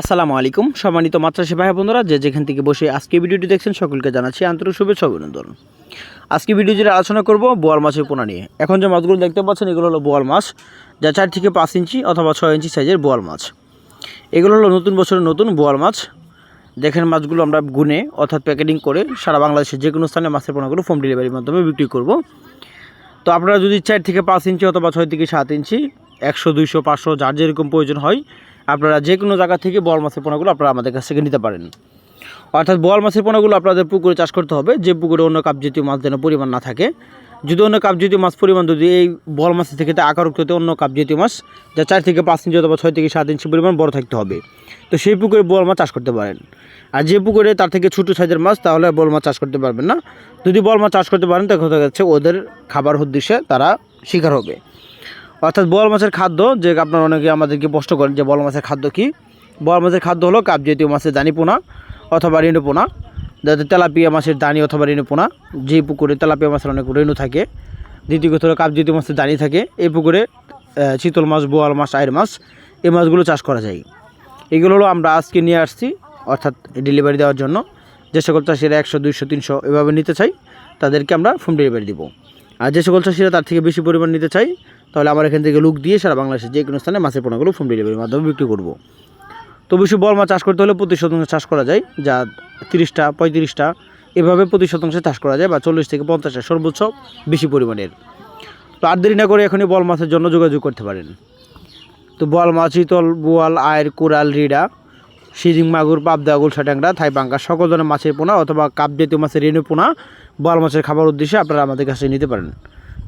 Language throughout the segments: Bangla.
আসসালামু আলাইকুম। সম্মানিত মাত্রাসী ভাই বন্ধুরা যে যেখান থেকে বসে আজকে ভিডিওটি দেখছেন, সকলকে জানাচ্ছি আন্তরিক শুভেচ্ছা অভিনন্দন। আজকে ভিডিও যেটা আলোচনা করব, বোয়াল মাছের পোনা নিয়ে। এখন যে মাছগুলো দেখতে পাচ্ছেন, এগুলো হলো বোয়াল মাছ, যা চার থেকে পাঁচ ইঞ্চি অথবা ছয় ইঞ্চি সাইজের বোয়াল মাছ। এগুলো হলো নতুন বছরের নতুন বোয়াল মাছ। দেখেন মাছগুলো আমরা গুনে, অর্থাৎ প্যাকেটিং করে সারা বাংলাদেশের যে কোনো স্থানে মাছের পোনাগুলো হোম ডেলিভারির মাধ্যমে বিক্রি করব। তো আপনারা যদি চার থেকে পাঁচ ইঞ্চি অথবা ছয় থেকে সাত ইঞ্চি, একশো, দুইশো, পাঁচশো, যার যেরকম প্রয়োজন হয় আপনারা যে কোনো জায়গা থেকে বল মাছের পোনাগুলো আপনারা আমাদের কাছ থেকে নিতে পারেন। অর্থাৎ বল মাছের পোনাগুলো আপনাদের পুকুরে চাষ করতে হবে, যে পুকুরে অন্য কাপ জাতীয় মাছ যেন পরিমাণ না থাকে। যদি অন্য কাপ জাতীয় মাছ পরিমাণ, যদি এই বল মাছের থেকে আকারুক্ততে অন্য কাপ জাতীয় মাছ, যা চার থেকে পাঁচ ইঞ্চি অথবা ছয় থেকে সাত ইঞ্চি পরিমাণ বড় থাকতে হবে। তো সেই পুকুরে বল মাছ চাষ করতে পারেন। আর যে পুকুরে তার থেকে ছোটো সাইজের মাছ, তাহলে বল মাছ চাষ করতে পারবেন না। যদি বল মাছ চাষ করতে পারেন তখন দেখা যাচ্ছে ওদের খাবার উদ্দেশ্যে তারা শিকার হবে। অর্থাৎ বল মাছের খাদ্য, যে আপনার অনেকে আমাদেরকে প্রশ্ন করেন যে বল মাছের খাদ্য কি? বল মাছের খাদ্য হলো কাপ জাতীয় মাছের দানি পোনা অথবা রেণু পোনা। যাতে তেলাপিয়া মাছের দানি অথবা রেণু পোনা, যে পুকুরে তেলাপিয়া মাছের অনেক রেণু থাকে। দ্বিতীয় কথা হলো কাপ জাতীয় মাছের দানি থাকে। এই পুকুরে চিতল মাছ, বোয়াল মাছ আয়ের মাছ, এই মাছগুলো চাষ করা যায়। এগুলো হলো আমরা আজকে নিয়ে আসছি, অর্থাৎ ডেলিভারি দেওয়ার জন্য। যে সকল চাষিরা একশো, দুইশো, তিনশো এভাবে নিতে চাই তাদেরকে আমরা হোম ডেলিভারি দিব। আর যে সকল চাষিরা তার থেকে বেশি পরিমাণ নিতে চাই তাহলে আমার এখান থেকে লুক দিয়ে সারা বাংলাদেশের যে কোনো স্থানে মাছের পোনাগুলো হোম ডেলিভারির মাধ্যমে বিক্রি করব। তো বেশি বড় মাছ চাষ করতে হলে প্রতি শতাংশ চাষ করা যায়, যা তিরিশটা, পঁয়ত্রিশটা, এভাবে প্রতি শতাংশে চাষ করা যায় বা চল্লিশ থেকে পঞ্চাশটা সর্বোচ্চ বেশি পরিমাণের। তো আর দেরি না করে এখনই বল মাছের জন্য যোগাযোগ করতে পারেন। তো বল মাছ চিতল বোয়াল আয়ের কোরাল রিডা শিজিং মাগুর, পাবদা, গুলশা ট্যাংরা, থাই পাঙ্কা সকল ধরনের মাছের পোনা অথবা কাপ জাতীয় মাছের রেণু পোনা বল মাছের খাবার উদ্দেশ্যে আপনারা আমাদের কাছে নিতে পারেন।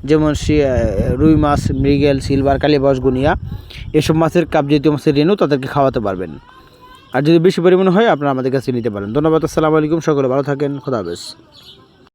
যেমন রুই মাছ, মৃগেল, সিলভার কালীবাস গুনিয়া এসব মাছের কাপ জাতীয় মাছের রেনু তাদেরকে খাওয়াতে পারবেন। আর যদি বেশি পরিমাণে হয়, আপনারা আমাদের কাছে নিতে পারেন। ধন্যবাদ, আসসালামু আলাইকুম, সকলে ভালো থাকেন, খোদা হাফেজ।